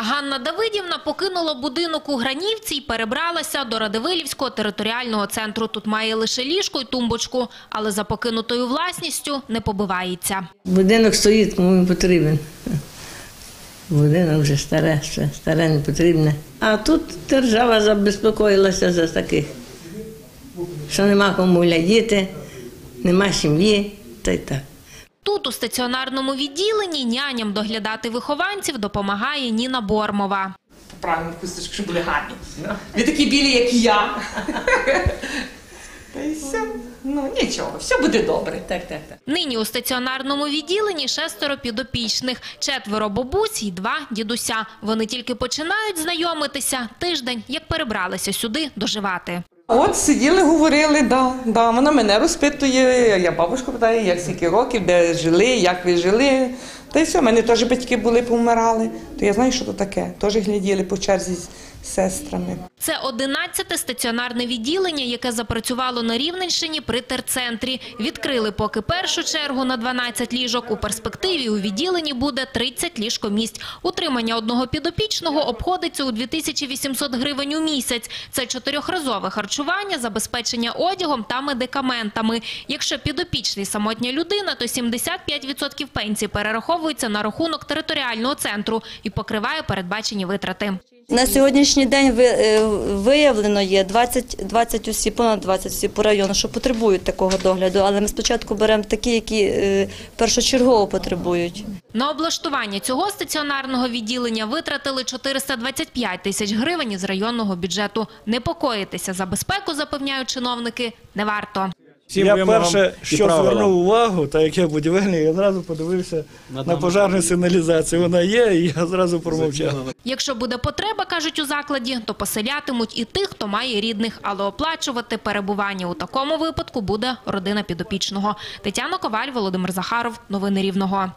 Ганна Давидівна покинула будинок у Гранівці і перебралася до Радивилівського територіального центру. Тут має лише ліжко й тумбочку, але за покинутою власністю не побивається. Будинок стоїть, кому він потрібен. Будинок вже старе, все, старе не потрібне. А тут держава забезпокоїлася за таких, що нема кому глядіти, нема сім'ї, та й так. Тут у стаціонарному відділенні няням доглядати вихованців допомагає Ніна Бормова. Правильно хусточки, щоб були гарні. Ви такі білі, як і я. Та й все. Ну нічого, все буде добре. Так, так, так. Нині у стаціонарному відділенні шестеро підопічних, четверо бабусь і два дідуся. Вони тільки починають знайомитися тиждень, як перебралися сюди доживати. От сиділи, говорили, да, да. Вона мене розпитує, я бабушку питаю, як скільки років, де жили, як ви жили. Та й все, в мене теж батьки були, повмирали. То я знаю, що то таке. Теж гляділи по черзі з сестрами. Це 11-те стаціонарне відділення, яке запрацювало на Рівненщині при терцентрі. Відкрили поки першу чергу на 12 ліжок. У перспективі у відділенні буде 30 ліжкомість. Утримання одного підопічного обходиться у 2800 гривень у місяць. Це чотирьохразове харчування, забезпечення одягом та медикаментами. Якщо підопічний самотня людина, то 75% пенсії перераховується на рахунок територіального центру і покриває передбачені витрати. На сьогоднішній день е, виявлено є 20, 20 осіб, понад 20 осіб по району, що потребують такого догляду, але ми спочатку беремо такі, які е, першочергово потребують. На облаштування цього стаціонарного відділення витратили 425 тисяч гривень із районного бюджету. Непокоїтися за безпеку, запевняють чиновники, не варто. Всім я перше, що правила. звернув увагу, так як я будівельний, я одразу подивився на пожежну сигналізацію. Вона є, і я зразу промовчав. Якщо буде потреба, кажуть у закладі, то поселятимуть і тих, хто має рідних, але оплачувати перебування у такому випадку буде родина підопічного. Тетяна Коваль, Володимир Захаров. Новини Рівного.